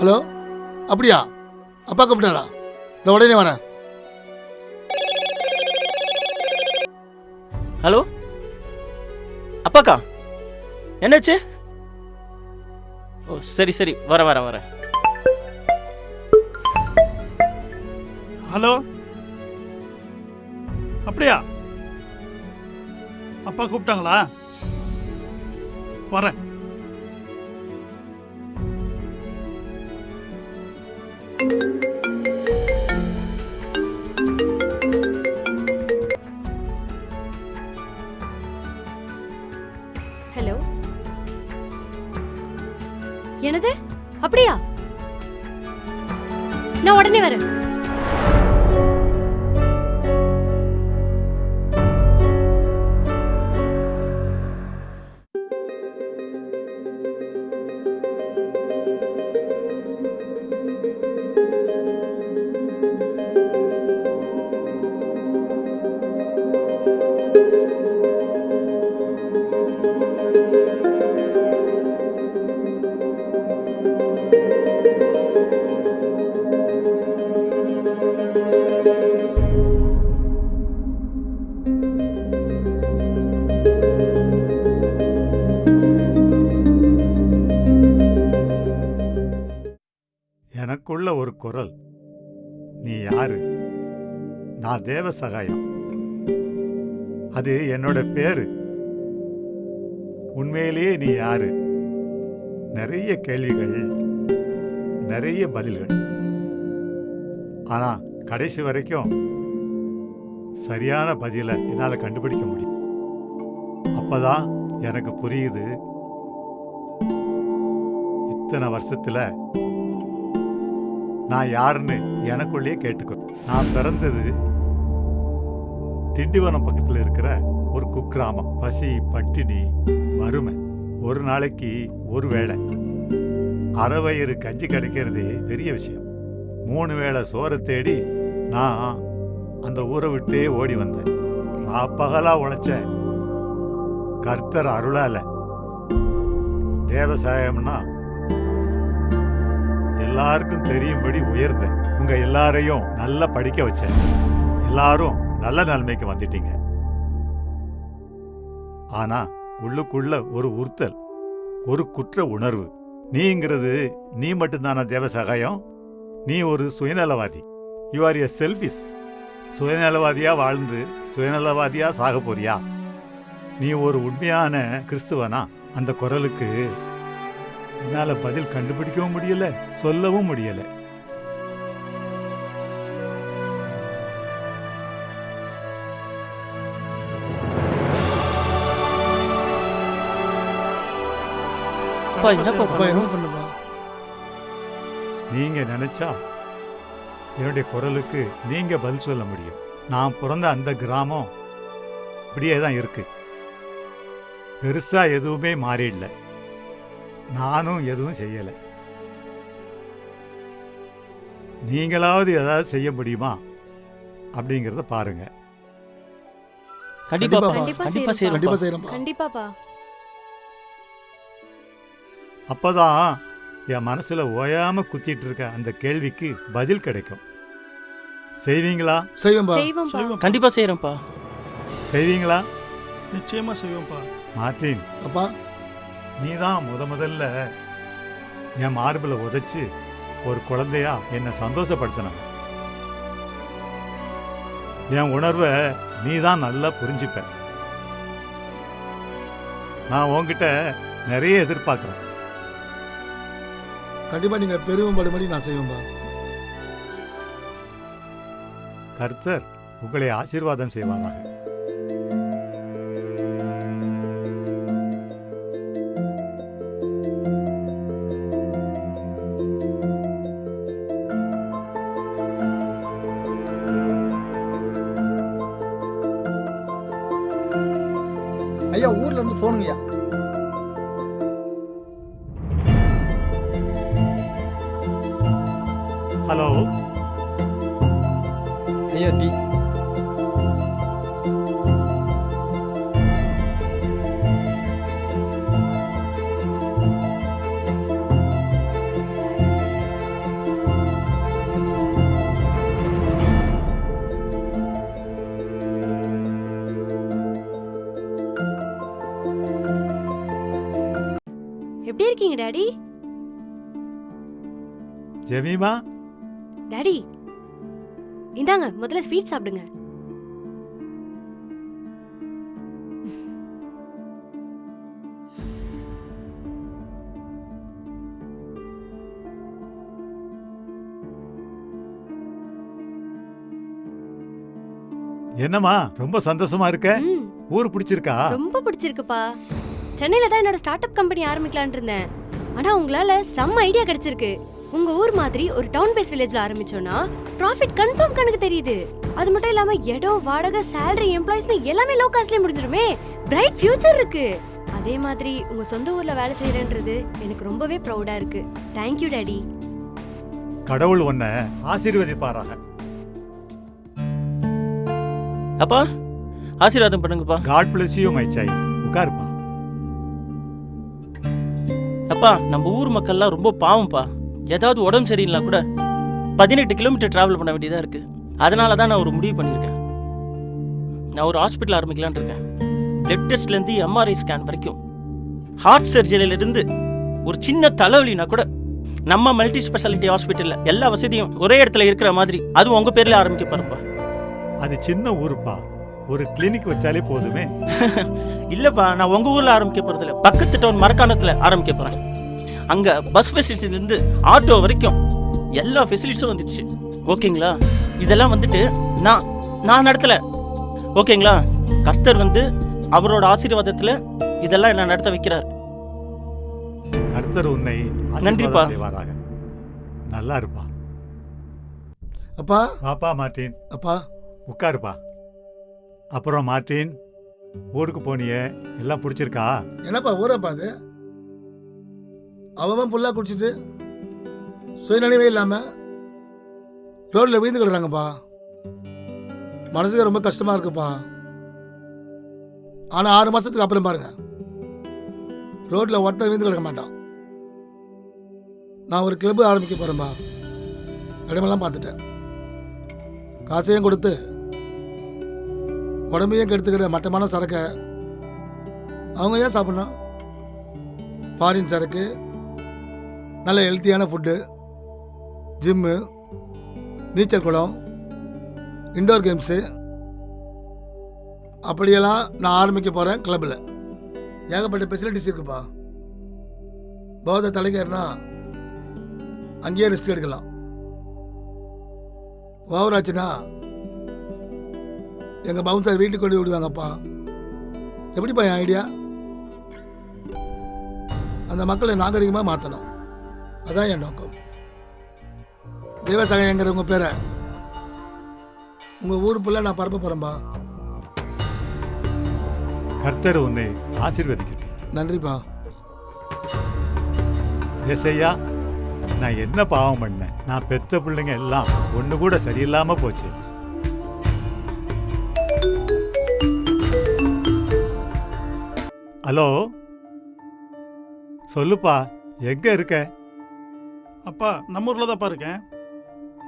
Hello? அப்படியா? அப்பா கூப்பிட்டாரா? இந்த உடனே வரேன். ஹலோ? அப்பாக்கா? என்னாச்சு? ஓ சரி சரி. வரேன் வரேன் வரேன் ஹலோ? அப்படியா? அப்பா கூப்பிட்டாங்களா? வரேன். ஹலோ? என்னது? அப்படியா? நான் உடனே வரேன். குரல். நீ யாரு? நான் தேவ சகாயம் அது என்னோட பேரு. உண்மையிலேயே நீ யாரு? நிறைய கேள்விகள் நிறைய பதில்கள். ஆனா கடைசி வரைக்கும் சரியான பதிலை என்னால் கண்டுபிடிக்க முடியும். அப்பதான் எனக்கு புரியுது. இத்தனை வருஷத்தில் நான் யாருன்னு எனக்குள்ளேயே கேட்டுக்கோ. நான் பிறந்தது திண்டிவனம் பக்கத்தில் இருக்கிற ஒரு குக்கிராமம். பசி பட்டினி வறுமை. ஒரு நாளைக்கு ஒரு வேளை. அரை வயிறு கஞ்சி கிடைக்கிறதே பெரிய விஷயம். மூணு வேளை சோறை தேடி நான் அந்த ஊரை விட்டே ஓடி வந்தேன். ராப்பகலாக உழைச்சேன். கர்த்தர் அருளால. தேவசாயம்னா எல்லாருக்கும் தெரியும்படி உயர்ந்தேன். உங்க எல்லாரையும் நல்லா படிக்க வச்சேன். எல்லாரும் நல்ல நிலைமைக்கு வந்துட்டீங்க. ஆனா உள்ளுக்குள்ள ஒரு உறுத்தல் ஒரு குற்ற உணர்வு. நீங்கிறது நீ மட்டும்தானா தேவ சகாயம் நீ ஒரு சுயநலவாதி. யூ ஆர் எ செல்ஃபிஸ் சுயநலவாதியா வாழ்ந்து சுயநலவாதியா சாக போறியா? நீ ஒரு உண்மையான கிறிஸ்துவனா? அந்த குரலுக்கு என்னால பதில் கண்டுபிடிக்கவும் முடியல சொல்லவும் முடியல. அப்பா என்னப்பா? பண்ணுப்பா நீங்க நினைச்சா என்னுடைய குரலுக்கு நீங்க பதில் சொல்ல முடியும். நான் பிறந்த அந்த கிராமம் இப்படியே தான் இருக்கு. பெருசா எதுவுமே மாறிடல. நானும் எதுவும் செய்யல. நீங்களாவது ஏதாவது செய்ய முடியுமா? அப்படிங்கிறத பாருங்க. கண்டிப்பா கண்டிப்பா, கண்டிப்பா கண்டிப்பாப்பா அப்பதான் என் மனசுல ஓயாம குத்திட்டு இருக்க அந்த கேள்விக்கு பதில் கிடைக்கும். செய்வீங்களா? செய்வோம் கண்டிப்பா செய்யறேன்ப்பா செய்வீங்களா? நிச்சயமா செய்வோம்ப்பா மார்ட்டின். அப்பா. நீ தான் முத முதல்ல என் மார்பில் உதைச்சு ஒரு குழந்தையா என்னை சந்தோஷப்படுத்தின. என் உணர்வை நீ தான் நல்லா புரிஞ்சுப்ப. நான் உன்கிட்ட நிறைய எதிர்பார்க்குறேன். கண்டிப்பா நீங்க பெருமைப்படும்படி நான் செய்வேன்பா. கர்த்தர் உங்களை ஆசீர்வாதம் செய்வாராக. ஐயா ஊர்ல இருந்து போனுங்கய்யா ஹலோ டாடி ஜெமீமா டாடி இந்தாங்க முதல்ல ஸ்வீட் சாப்பிடுங்க. என்னம்மா ரொம்ப சந்தோஷமா இருக்க? ஊர் பிடிச்சிருக்கா? ரொம்ப பிடிச்சிருக்குப்பா. சென்னையில தான் என்னோட ஸ்டார்ட் அப் கம்பெனி ஆரம்பிக்கலாம்னு இருந்தேன். ஆனா உங்களால செம்ம ஐடியா கிடைச்சிருக்கு. உங்க ஊர் மாதிரி ஒரு டவுன் பேஸ் வில்லேஜ்ல ஆரம்பிச்சோம்னா ப்ராஃபிட் கன்ஃபார்ம் கணக்கு தெரியுது. அது மட்டும் இல்லாம இடம் வாடகை salary எம்ப்ளாயிஸ்னு எல்லாமே லோ காஸ்ட்லயே முடிஞ்சிருமே பிரைட் ஃபியூச்சர் இருக்கு. அதே மாதிரி உங்க சொந்த ஊர்ல வேலை செய்யறேன்றது எனக்கு ரொம்பவே ப்ரௌடா இருக்கு. தேங்க்யூ டாடி கடவுள் உன்னை ஆசீர்வதிப்பாராக. அப்பா ஆசீர்வாதம் பண்ணுங்கப்பா. God bless you my child அப்பா நம்ம ஊர் மக்கள்லாம் ரொம்ப பாவம்ப்பா. ஏதாவது உடம்பு சரியில்லைனா கூட பதினெட்டு கிலோமீட்டர் ட்ராவல் பண்ண வேண்டியதாக இருக்குது அதனால தான் நான் ஒரு முடிவு பண்ணியிருக்கேன். நான் ஒரு ஹாஸ்பிட்டல் ஆரம்பிக்கலாம்னு இருக்கேன். பிளட் டெஸ்ட்லேருந்து எம்ஆர்ஐ ஸ்கேன் வரைக்கும். ஹார்ட் சர்ஜரியிலிருந்து ஒரு சின்ன தலைவலினா கூட நம்ம மல்டி ஸ்பெஷாலிட்டி ஹாஸ்பிட்டலில் எல்லா வசதியும் ஒரே இடத்துல இருக்கிற மாதிரி அதுவும் உங்கள் பேரில் ஆரம்பிக்க பாருப்பா அது சின்ன ஊருப்பா. ஒரு கிளினிக் வச்சாலே போதுமே. இல்லப்பா நான் உங்க ஊர்ல ஆரம்பிக்க போறதில்ல. பக்கத்து டவுன் மரக்காணத்துல ஆரம்பிக்க போறேன். அங்க பஸ் ஃபெசிலிட்டில இருந்து ஆட்டோ வரைக்கும் எல்லா ஃபெசிலிட்டிஸும் வந்துச்சு. ஓகேங்களா? இதெல்லாம் வந்துட்டு நான் நான் நடத்தல. ஓகேங்களா? கர்த்தர் வந்து அவரோட ஆசீர்வாதத்துல இதெல்லாம் என்ன நடத்த வைக்கிறார். கர்த்தர் உன்னை நன்றிப்பா. செய்வாராக. நல்லா இருப்பா. அப்பா. பாப்பா மார்ட்டின் அப்பா. உட்காருப்பா. அப்புறம் மார்ட்டின் ஊருக்கு போனியே எல்லாம் பிடிச்சிருக்கா? என்னப்பா ஊரப்பா அது? அவன் புல்லா குடிச்சிட்டு சுயநினைவே இல்லாம ரோட்ல வீழ்ந்து கிடறாங்கப்பா மனசுக்கு ரொம்ப கஷ்டமா இருக்குப்பா. ஆனா ஆறு மாசத்துக்கு அப்புறம் பாருங்க. ரோட்ல ஒருத்தன் வீழ்ந்து கிடக்க மாட்டான். நான் ஒரு கிளப் ஆரம்பிக்க போறேன்பா. இடமெல்லாம் பார்த்துட்டேன். காசையும் கொடுத்து உடம்பையும் கெடுத்துக்கிற மட்டமான சரக்கை அவங்க ஏன் சாப்பிட்லாம் ஃபாரின் சரக்கு நல்ல ஹெல்த்தியான ஃபுட்டு ஜிம்மு நீச்சல் குளம் இண்டோர் கேம்ஸு அப்படியெல்லாம் நான் ஆரம்பிக்க போகிறேன் கிளப்பில் ஏகப்பட்ட ஃபெசிலிட்டிஸ் இருக்குப்பா. போதை தலைக்கேறினா அங்கேயே ரிஸ்க் எடுக்கலாம். ஓவராச்சுன்னா எங்கள் பவுன்சர் வீட்டுக்கு கொண்டு விடுவாங்கப்பா. எப்படிப்பா என் ஐடியா அந்த மக்களை நாகரிகமாக மாற்றணும் அதான் என் நோக்கம். தேவசாயங்கிற உங்கள் பேரை உங்கள் ஊர் புள்ள நான் பரப்ப போகிறேன்பா கர்த்தர் உன்னை ஆசீர்வதிக்கட்டும். நன்றிப்பா. ஏசையா நான் என்ன பாவம் பண்ணேன்? நான் பெத்த பிள்ளைங்க எல்லாம் ஒண்ணு கூட சரியில்லாம போச்சு. ஹலோ? சொல்லுப்பா எங்க இருக்க? அப்பா நம்ம ஊர்ல தான்ப்பா இருக்கேன்.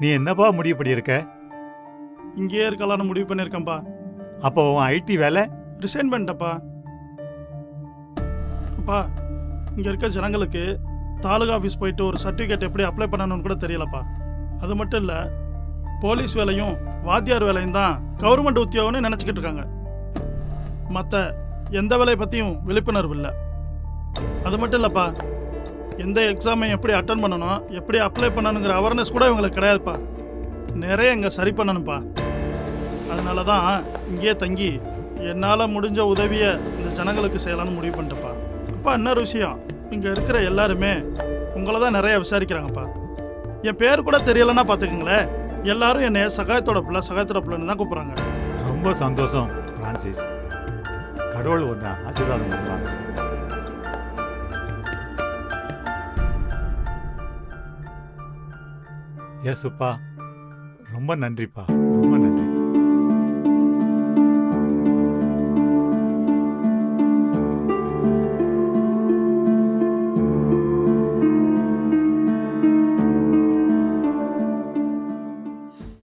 நீ என்னப்பா முடிவு பண்ணியிருக்க? இங்கேயே இருக்கலாம்னு முடிவு பண்ணியிருக்கேன்ப்பா. அப்போ உன் ஐடி வேலை? ரிசைன் பண்ணிட்டப்பா அப்பா இங்க இருக்க ஜனங்களுக்கு தாலுகா ஆஃபீஸ் போயிட்டு ஒரு சர்டிஃபிகேட் எப்படி அப்ளை பண்ணணும்னு கூட தெரியலப்பா. அது மட்டும் இல்ல போலீஸ் வேலையும் வாத்தியார் வேலையும் தான் கவர்மெண்ட் உத்தியோகம்னு நினச்சிக்கிட்டு இருக்காங்க. மற்ற எந்த வேலையை பற்றியும் விழிப்புணர்வு இல்லை. அது மட்டும் இல்லைப்பா. எந்த எக்ஸாமையும் எப்படி அட்டன் பண்ணணும் எப்படி அப்ளை பண்ணணுங்கிற அவேர்னஸ் கூட இவங்களுக்கு கிடையாதுப்பா. நிறைய இங்கே சரி பண்ணணும்ப்பா. அதனால தான் இங்கேயே தங்கி என்னால் முடிஞ்ச உதவியை இந்த ஜனங்களுக்கு செய்யலாம்னு முடிவு பண்ணிட்டேப்பா அப்பா இன்னொரு விஷயம். இங்கே இருக்கிற எல்லாருமே உங்களை தான் நிறைய விசாரிக்கிறாங்கப்பா. என் பேர் கூட தெரியலன்னா பார்த்துக்கங்களேன் எல்லாரும் என்னை சகாயத்தோட பிள்ளை சகாயத்தோட பிள்ளைன்னு தான் கூப்பிட்றாங்க. ரொம்ப சந்தோஷம் பிரான்சிஸ் கடவுள் ஒன்றா ஆசீர்வாதம் பண்ணுவாங்க. ஏசுப்பா ரொம்ப நன்றிப்பா ரொம்ப நன்றி.